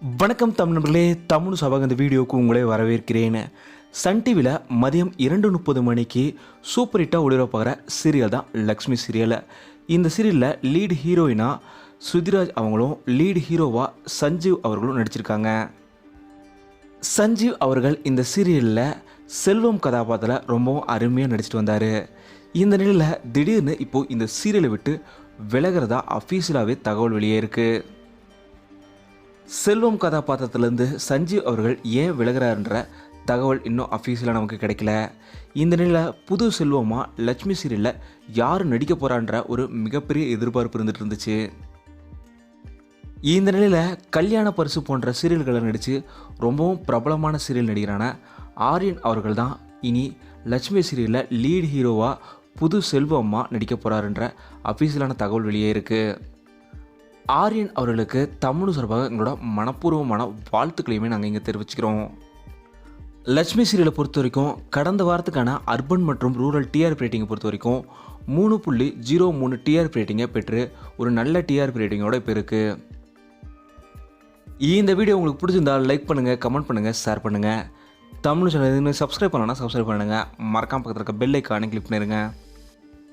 வணக்கம் தமிழர்களே தமிழ் சபாக இந்த வீடியோவுக்கு உங்களே வரவேற்கிறேன். சன் டிவியில் மதியம் இரண்டு முப்பது மணிக்கு சூப்பர் ஹிட்டாக ஒளிபரப்பாகிற சீரியல் தான் லக்ஷ்மி சீரியல். இந்த சீரியலில் லீடு ஹீரோயினா சுதிராஜ் அவங்களும் லீடு ஹீரோவாக சஞ்சீவ் அவர்களும் நடிச்சிருக்காங்க. சஞ்சீவ் அவர்கள் இந்த சீரியலில் செல்வம் கதாபாத்திரத்தில் ரொம்பவும் அருமையாக நடிச்சிட்டு வந்தார். இந்த நிலையில் திடீர்னு இப்போது இந்த சீரியலை விட்டு விலகிறதா அஃபீஷியலாகவே தகவல் வெளியே இருக்குது செல்வம் கதாபாத்திரத்திலேருந்து சஞ்சீவ் அவர்கள் ஏன் விலகிறாருன்ற தகவல் இன்னும் அஃபீஷியலாக நமக்கு கிடைக்கல. இந்த நிலையில் புது செல்வமாக லட்சுமி சீரியலில் யார் நடிக்க போகிறான்ற ஒரு மிகப்பெரிய எதிர்பார்ப்பு இருந்துட்டு இருந்துச்சு. இந்த நிலையில் கல்யாண பரிசு போன்ற சீரியல்களை நடித்து ரொம்பவும் பிரபலமான சீரியல் நடிகரான ஆரியன் அவர்கள் தான் இனி லட்சுமி சீரியலில் லீட் ஹீரோவாக புது செல்வம்மா நடிக்க போகிறாருன்ற அஃபீஷியலான தகவல் வெளியே இருக்குது ஆரியன் அவர்களுக்கு தமிழ் சார்பாக எங்களோட மனப்பூர்வமான வாழ்த்துக்களையுமே நாங்கள் இங்கே தெரிவிச்சுக்கிறோம். லட்சுமி சீரியலை பொறுத்த வரைக்கும் கடந்த வாரத்துக்கான அர்பன் மற்றும் ரூரல் டிஆர்பி ரேட்டிங்கை பொறுத்த வரைக்கும் மூணு புள்ளி ஜீரோ மூணு டிஆர்பி ரேட்டிங்கை பெற்று ஒரு நல்ல டிஆர்பி ரேட்டிங்கோட இப்போ இருக்குது இந்த வீடியோ உங்களுக்கு பிடிச்சிருந்தால் லைக் பண்ணுங்கள் கமெண்ட் பண்ணுங்கள் ஷேர் பண்ணுங்கள் தமிழ் சேனல் சப்ஸ்கிரைப் பண்ணலன்னா சப்ஸ்கிரைப் பண்ணுங்கள் மறக்காம பக்கத்தில் இருக்க பெல் ஐக்கானே கிளிக் பண்ணிடுங்க